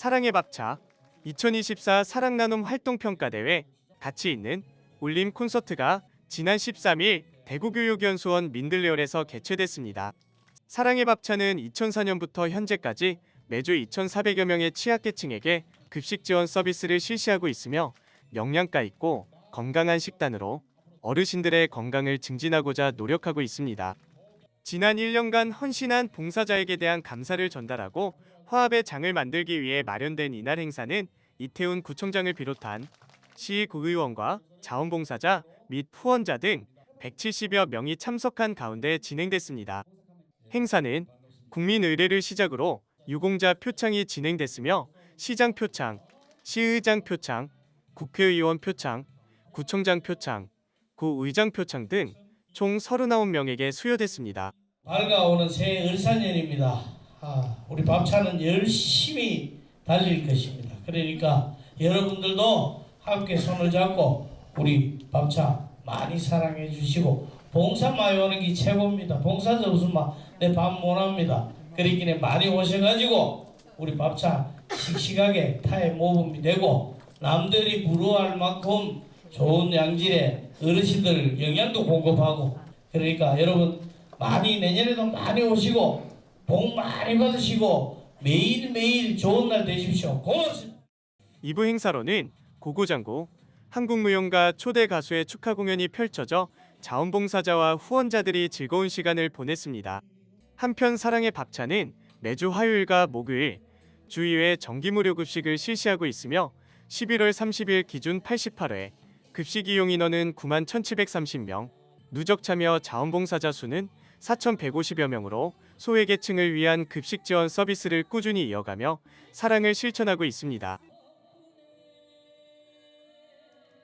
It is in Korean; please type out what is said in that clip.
사랑의 밥차 2024 사랑 나눔 활동 평가 대회 가치 있는 올림 콘서트가 지난 13일 대구교육연수원 민들레홀에서 개최됐습니다. 사랑의 밥차는 2004년부터 현재까지 매주 2,400여 명의 취약계층에게 급식 지원 서비스를 실시하고 있으며 영양가 있고 건강한 식단으로 어르신들의 건강을 증진하고자 노력하고 있습니다. 지난 1년간 헌신한 봉사자에게 대한 감사를 전달하고 화합의 장을 만들기 위해 마련된 이날 행사는 이태훈 구청장을 비롯한 시 구의원과 자원봉사자 및 후원자 등 170여 명이 참석한 가운데 진행됐습니다. 행사는 국민 의례를 시작으로 유공자 표창이 진행됐으며 시장 표창, 시의장 표창, 국회의원 표창, 구청장 표창, 구의장 표창 등 총 39명에게 수여됐습니다. 밝아오는 새 을사년입니다. 아, 우리 밥차는 열심히 달릴 것입니다. 그러니까 여러분들도 함께 손을 잡고 우리 밥차 많이 사랑해 주시고 봉사 많이 오는 게 최고입니다. 봉사자 없으면 내밥 못합니다. 그러기에 많이 오셔가지고 우리 밥차 씩씩하게 타의 모범이 되고 남들이 부러워할 만큼 좋은 양질의 어르신들 영양도 공급하고 그러니까 여러분 많이 내년에도 많이 오시고 복 많이 받으시고 매일매일 좋은 날 되십시오. 고맙습니다. 2부 행사로는 고고장고, 한국무용가 초대 가수의 축하 공연이 펼쳐져 자원봉사자와 후원자들이 즐거운 시간을 보냈습니다. 한편 사랑의 밥차는 매주 화요일과 목요일 주 2회 정기무료 급식을 실시하고 있으며 11월 30일 기준 88회 급식 이용 인원은 9만 1,730명, 누적 참여 자원봉사자 수는 4,150여 명으로 소외계층을 위한 급식 지원 서비스를 꾸준히 이어가며 사랑을 실천하고 있습니다.